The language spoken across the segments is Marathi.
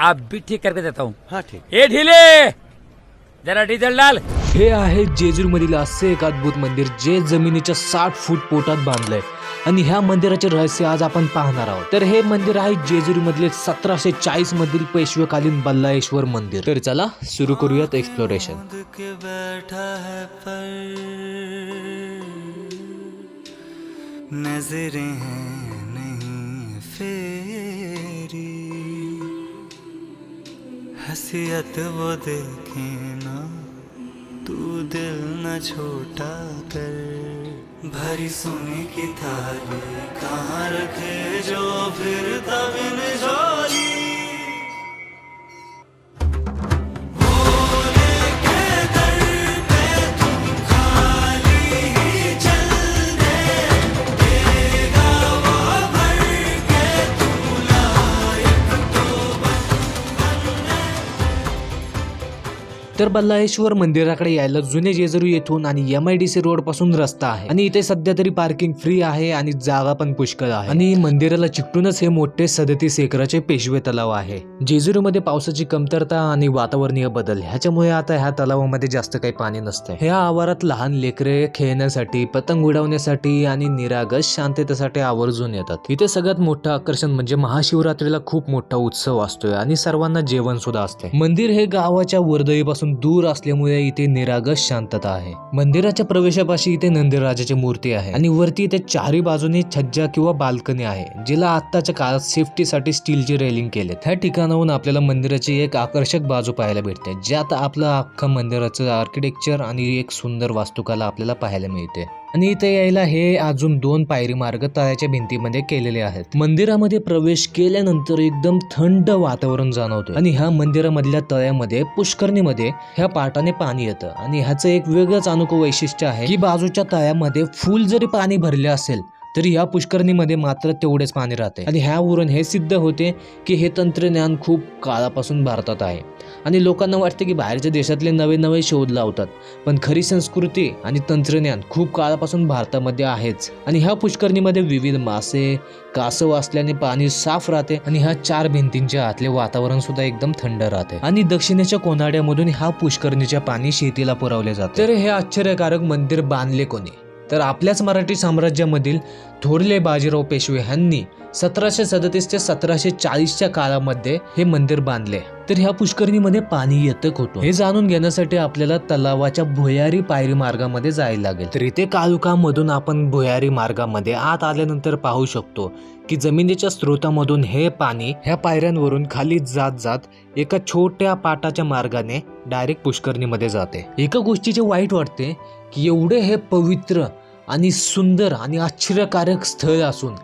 आप भी ठीक करके देता हूँ। हाँ ठीक। ए ढीले! जरा डीजल डाल। हे आहे जेजूरमधील असे एक अद्भुत मंदिर जे जमिनीच्या साठ फूट पोटात बांधलंय. आणि ह्या मंदिराचे रहस्य आज आपण पाहणार आहोत. तर हे मंदिर आहे जेजुरीमधले सतराशे चाळीस मधील पेशवेकालीन बल्लाळेश्वर मंदिर. तर चला सुरू करूयात एक्सप्लोरेशन नजरें हैं तेरी हसीयत वो देखे ना तू दिल न छोटा कर। भरी सोने की थाली कहाँ रखे जो फिर तबिन तर बल्लाळेश्वर मंदिराकडे यायला जुने जेजुरी येथून आणि एम आय डी सी रोडपासून रस्ता आहे. आणि इथे सध्या तरी पार्किंग फ्री आहे आणि जागा पण पुष्कळ आहे. आणि मंदिराला चिकटूनच हे मोठे सदतीस एकराचे पेशवे तलाव आहे. जेजुरीमध्ये पावसाची कमतरता आणि वातावरणीय बदल ह्याच्यामुळे आता ह्या तलावामध्ये जास्त काही पाणी नसतं ह्या आवारात लहान लेकरे खेळण्यासाठी पतंग उडवण्यासाठी आणि निरागस शांततेसाठी आवर्जून येतात. इथे सगळ्यात मोठं आकर्षण म्हणजे महाशिवरात्रीला खूप मोठा उत्सव असतोय आणि सर्वांना जेवण सुद्धा असते मंदिर हे गावाच्या वर्दळीपासून दूर असल्यामुळे इथे निरागस शांतता आहे. मंदिराच्या प्रवेशापाशी इथे नंदीराजाची मूर्ती आहे आणि वरती इथे चारही बाजूने छज्जा किंवा बाल्कनी आहे जिला आत्ताच्या काळात सेफ्टीसाठी स्टीलची रेलिंग केले त्या ठिकाणाहून आपल्याला मंदिराची एक आकर्षक बाजू पाहायला भेटते ज्यात आपलं अख्खं मंदिराचं आर्किटेक्चर आणि एक सुंदर वास्तुकला आपल्याला पाहायला मिळते. आणि इथे यायला हे अजून दोन पायरी मार्ग तळ्याच्या भिंतीमध्ये केलेले आहेत. मंदिरामध्ये प्रवेश केल्यानंतर एकदम थंड वातावरण जाणवतं आणि ह्या मंदिरामधल्या तळ्यामध्ये पुष्करणीमध्ये ह्या पाटाने पाणी येतं. आणि ह्याचं एक वेगळंच अनुकू वैशिष्ट्य आहे की बाजूच्या तळ्यामध्ये फुल जरी पाणी भरले असेल तरी या पुष्करणीमध्ये मात्र तेवढेच पाणी राहते. आणि ह्यावरून हे सिद्ध होते की हे तंत्रज्ञान खूप काळापासून भारतात आहे. आणि लोकांना वाटते की बाहेरच्या देशातले नवे नवे शोध लावतात पण खरी संस्कृती आणि तंत्रज्ञान खूप काळापासून भारतामध्ये आहेच. आणि ह्या पुष्करणीमध्ये विविध मासे कासव असल्याने पाणी साफ राहते आणि ह्या चार भिंतींच्या आतले वातावरण सुद्धा एकदम थंड राहते. आणि दक्षिणेच्या कोनाड्यामधून ह्या पुष्करणीच्या पाणी शेतीला पुरवले जाते. तर हे आश्चर्यकारक मंदिर बांधले कोणी? तर आपल्याच मराठी साम्राज्यामधील थोरले बाजीराव पेशवे ह्यांनी सतराशे सदतीस ते सतराशे चाळीसच्या काळामध्ये हे मंदिर बांधले. तर ह्या पुष्करणीमध्ये पाणी येतक होतं हे जाणून घेण्यासाठी आपल्याला तलावाच्या भुयारी पायरी मार्गामध्ये जायला लागेल. तर इथे कालुकामधून आपण भुयारी मार्गामध्ये आत आल्यानंतर पाहू शकतो की जमिनीच्या स्रोतामधून हे पाणी ह्या पायऱ्यांवरून खाली जात जात एका छोट्या पाटाच्या मार्गाने डायरेक्ट पुष्करणीमध्ये जाते. एका गोष्टीचे वाईट वाटते की एवढे हे पवित्र आणि सुंदर आणि आश्चर्यकारक स्थळ असून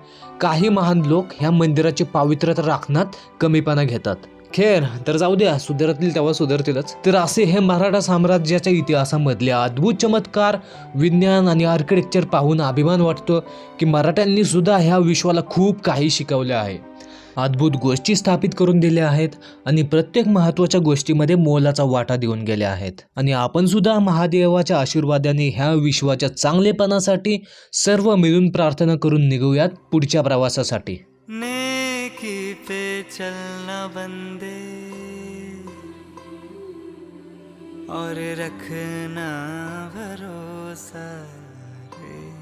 काही महान लोक ह्या मंदिराची पावित्र्यता राखण्यात कमीपणा घेतात. खेर तर जाऊ द्या सुधारतील तेव्हा सुधारतीलच. तर असे हे मराठा साम्राज्याच्या इतिहासामधले अद्भुत चमत्कार विज्ञान आणि आर्किटेक्चर पाहून अभिमान वाटतो की मराठ्यांनी सुद्धा ह्या विश्वाला खूप काही शिकवले आहे. अद्भुत गोष्टी स्थापित करून दिल्या आहेत आणि प्रत्येक महत्त्वाच्या गोष्टीमध्ये मोलाचा वाटा देऊन गेल्या आहेत. आणि आपण सुद्धा महादेवाच्या आशीर्वादाने ह्या विश्वाच्या चांगलेपणासाठी सर्व मिळून प्रार्थना करून निघूयात पुढच्या प्रवासासाठी. नेकी पे चलना बंदे. और रखना भरोसा रे